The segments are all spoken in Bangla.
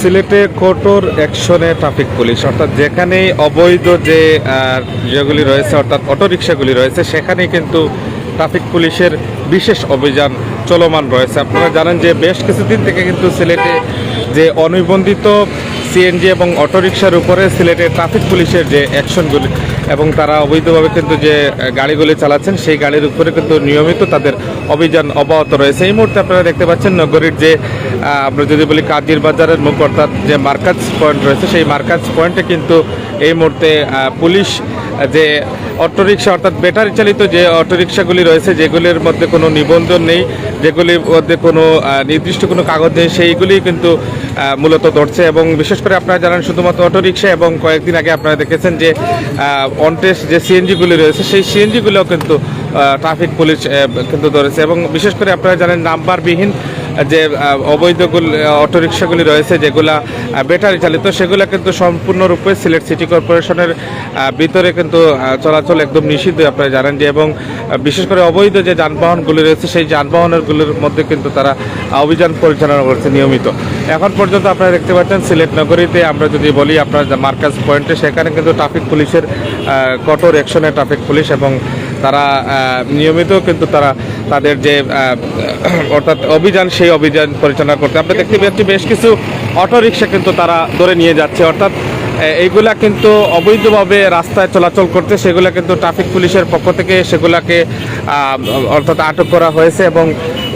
সিলেটে কঠোর অ্যাকশনে ট্রাফিক পুলিশ, অর্থাৎ যেখানে অবৈধ যে ইয়েগুলি রয়েছে, অর্থাৎ অটোরিকশাগুলি রয়েছে সেখানে কিন্তু ট্রাফিক পুলিশের বিশেষ অভিযান চলমান রয়েছে। আপনারা জানেন যে বেশ কিছুদিন থেকে কিন্তু সিলেটে যে অনিবন্ধিত সিএনজি এবং অটোরিকশার উপরে সিলেটের ট্রাফিক পুলিশের যে অ্যাকশনগুলি এবং তারা অবৈধভাবে কিন্তু যে গাড়িগুলি চালাচ্ছেন, সেই গাড়ির উপরে কিন্তু নিয়মিত তাদের অভিযান অব্যাহত রয়েছে। এই মুহূর্তে আপনারা দেখতে পাচ্ছেন নগরীর যে আমরা যদি বলি কাজির বাজারের মুখ, অর্থাৎ যে মার্কাজ পয়েন্ট রয়েছে, সেই মার্কাজ পয়েন্টে কিন্তু এই মুহূর্তে পুলিশ যে অটোরিকশা, অর্থাৎ ব্যাটারি চালিত যে অটোরিকশাগুলি রয়েছে, যেগুলির মধ্যে কোনো নিবন্ধন নেই, যেগুলির মধ্যে কোনো নির্দিষ্ট কোনো কাগজ নেই, সেইগুলি কিন্তু মূলত ধরছে। এবং বিশেষ করে আপনারা জানেন, শুধুমাত্র অটোরিকশা এবং কয়েকদিন আগে আপনারা দেখেছেন যে অনটেস্ট যে সিএনজিগুলি রয়েছে, সেই সিএনজিগুলোও কিন্তু ট্রাফিক পুলিশ কিন্তু ধরেছে। এবং বিশেষ করে আপনারা জানেন, নাম্বারবিহীন যে অবৈধ অটোরিকশাগুলি রয়েছে, যেগুলা ব্যাটারি চালিত, সেগুলো কিন্তু সম্পূর্ণরূপে সিলেট সিটি কর্পোরেশনের ভিতরে কিন্তু চলাচল একদম নিষিদ্ধ, আপনারা জানেন যে, এবং বিশেষ করে অবৈধ যে যানবাহনগুলি রয়েছে, সেই যানবাহনগুলির মধ্যে কিন্তু তারা অভিযান পরিচালনা করছে নিয়মিত। এখন পর্যন্ত আপনারা দেখতে পাচ্ছেন, সিলেট নগরীতে আমরা যদি বলি, আপনার মার্কাজ পয়েন্টে, সেখানে কিন্তু ট্রাফিক পুলিশের কঠোর অ্যাকশনে ট্রাফিক পুলিশ এবং তারা নিয়মিত কিন্তু তারা তাদের যে অর্থাৎ অভিযান, সেই অভিযান পরিচালনা করতে আমরা দেখতে পাচ্ছি বেশ কিছু অটোরিকশা কিন্তু তারা ধরে নিয়ে যাচ্ছে। অর্থাৎ এইগুলা কিন্তু অবৈধভাবে রাস্তায় চলাচল করতে সেগুলা কিন্তু ট্রাফিক পুলিশের পক্ষ থেকে সেগুলাকে অর্থাৎ আটক করা হয়েছে এবং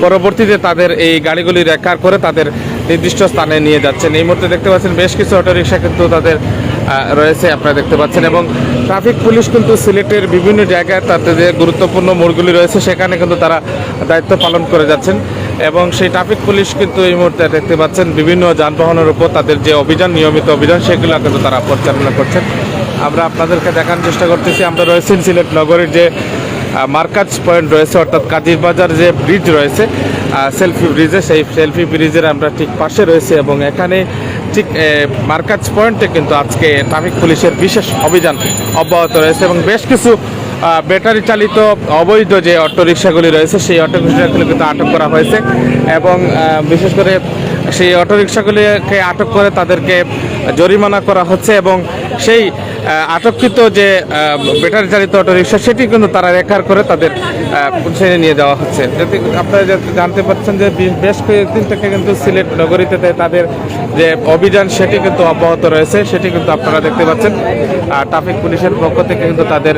পরবর্তীতে তাদের এই গাড়িগুলি রেকার করে তাদের নির্দিষ্ট স্থানে নিয়ে যাচ্ছেন। এই মুহূর্তে দেখতে পাচ্ছেন বেশ কিছু অটোরিকশা কিন্তু তাদের রয়েছে, আপনারা দেখতে পাচ্ছেন। এবং ট্রাফিক পুলিশ কিন্তু সিলেটের বিভিন্ন জায়গায় তাদের যে গুরুত্বপূর্ণ মোড়গুলি রয়েছে, সেখানে কিন্তু তারা দায়িত্ব পালন করে যাচ্ছেন। এবং সেই ট্রাফিক পুলিশ কিন্তু এই মুহূর্তে দেখতে পাচ্ছেন, বিভিন্ন যানবাহনের উপর তাদের যে অভিযান, নিয়মিত অভিযান, সেগুলো কিন্তু তারা পরিচালনা করছেন। আমরা আপনাদেরকে দেখানোর চেষ্টা করতেছি, আমরা রয়েছেন সিলেট নগরের যে মার্কাজ পয়েন্ট রয়েছে, অর্থাৎ কাজির বাজার যে ব্রিজ রয়েছে সেলফি ব্রিজে সেই সেলফি ব্রিজের আমরা ঠিক পাশে রয়েছে। এবং এখানে ঠিক মার্কাজ পয়েন্টে কিন্তু আজকে ট্রাফিক পুলিশের বিশেষ অভিযান অব্যাহত রয়েছে এবং বেশ কিছু ব্যাটারি চালিত অবৈধ যে অটোরিকশাগুলি রয়েছে, সেই অটোরিকশাগুলি কিন্তু আটক করা হয়েছে এবং বিশেষ করে সেই অটোরিকশাগুলিকে আটক করে তাদেরকে জরিমানা করা হচ্ছে এবং সেই আটককৃত যে ব্যাটারি চালিত অটোরিকশা, সেটি কিন্তু তারা রেকার করে তাদের পুলিশে নিয়ে যাওয়া হচ্ছে। যদি আপনারা যাতে জানতে পারছেন যে বেশ কয়েকদিন থেকে কিন্তু সিলেট নগরীতে তাদের যে অভিযান, সেটি কিন্তু অব্যাহত রয়েছে, সেটি কিন্তু আপনারা দেখতে পাচ্ছেন। আর ট্রাফিক পুলিশের পক্ষ থেকে কিন্তু তাদের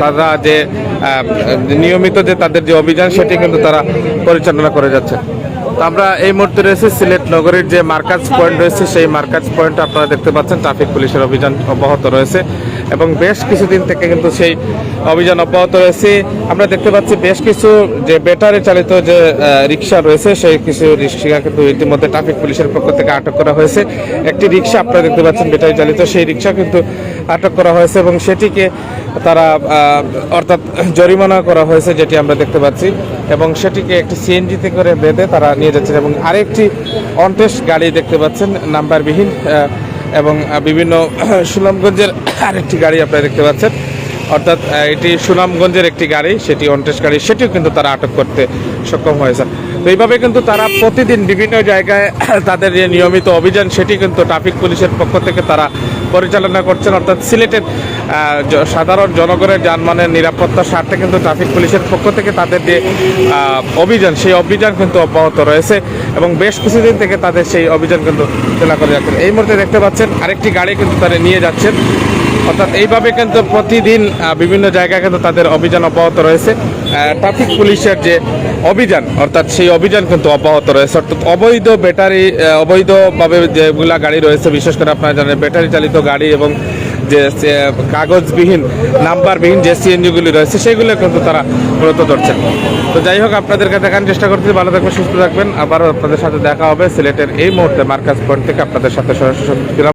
তারা যে নিয়মিত যে তাদের যে অভিযান, সেটি কিন্তু তারা পরিচালনা করে যাচ্ছে। আমরা এই মুহূর্তে রয়েছে সিলেট নগরীর যে মার্কাজ পয়েন্ট রয়েছে, সেই মার্কাজ পয়েন্ট আপনারা দেখতে পাচ্ছেন। ট্রাফিক পুলিশের অভিযান অব্যাহত রয়েছে এবং বেশ কিছুদিন থেকে কিন্তু সেই অভিযান অব্যাহত রয়েছে। আমরা দেখতে পাচ্ছি বেশ কিছু যে ব্যাটারি চালিত যে রিক্সা রয়েছে, সেই কিছু রিক্সা কিন্তু ইতিমধ্যে ট্রাফিক পুলিশের পক্ষ থেকে আটক করা হয়েছে। একটি রিক্সা আপনারা দেখতে পাচ্ছেন ব্যাটারি চালিত, সেই রিক্সা কিন্তু আটক করা হয়েছে এবং সেটিকে তারা অর্থাৎ জরিমানা করা হয়েছে, যেটি আমরা দেখতে পাচ্ছি। এবং সেটিকে একটি সিএনজিতে করে বেঁধে তারা নিয়ে যাচ্ছেন এবং আরেকটি অনটেস্ট গাড়ি দেখতে পাচ্ছেন, নাম্বারবিহীন এবং বিভিন্ন, সুনামগঞ্জের আরেকটি গাড়ি আপনারা দেখতে পাচ্ছেন। অর্থাৎ এটি সুনামগঞ্জের একটি গাড়ি, সেটি অনটেস্ট গাড়ি, সেটিও কিন্তু তারা আটক করতে সক্ষম হয়েছে। তো এইভাবে কিন্তু তারা প্রতিদিন বিভিন্ন জায়গায় তাদের যে নিয়মিত অভিযান, সেটি কিন্তু ট্রাফিক পুলিশের পক্ষ থেকে তারা পরিচালনা করছেন। অর্থাৎ সিলেটের সাধারণ জনগণের যানবাহনের নিরাপত্তার স্বার্থে কিন্তু ট্রাফিক পুলিশের পক্ষ থেকে তাদের যে অভিযান, সেই অভিযান কিন্তু অব্যাহত রয়েছে এবং বেশ কিছুদিন থেকে তাদের সেই অভিযান কিন্তু চালা করে যাচ্ছেন এই মুহূর্তে দেখতে পাচ্ছেন, আরেকটি গাড়ি কিন্তু তারা নিয়ে যাচ্ছেন। অর্থাৎ এইভাবে কিন্তু প্রতিদিন বিভিন্ন জায়গায় কিন্তু তাদের অভিযান অব্যাহত রয়েছে। ট্রাফিক পুলিশের যে অভিযান, অর্থাৎ সেই অভিযান কিন্তু অব্যাহত রয়েছে। অর্থাৎ অবৈধ ব্যাটারি অবৈধভাবে যেগুলা গাড়ি রয়েছে, বিশেষ করে আপনারা জানেন ব্যাটারি চালিত গাড়ি এবং যে কাগজবিহীন, নাম্বারবিহীন যে সিএনজিগুলি রয়েছে, সেগুলো কিন্তু তারা মূলত ধরছেন। তো যাই হোক, আপনাদেরকে দেখানোর চেষ্টা করছি ভালো থাকবেন, সুস্থ থাকবেন। আবারও আপনাদের সাথে দেখা হবে। সিলেটের এই মুহূর্তে মার্কাজ পয়েন্ট থেকে আপনাদের সাথে সরাসরি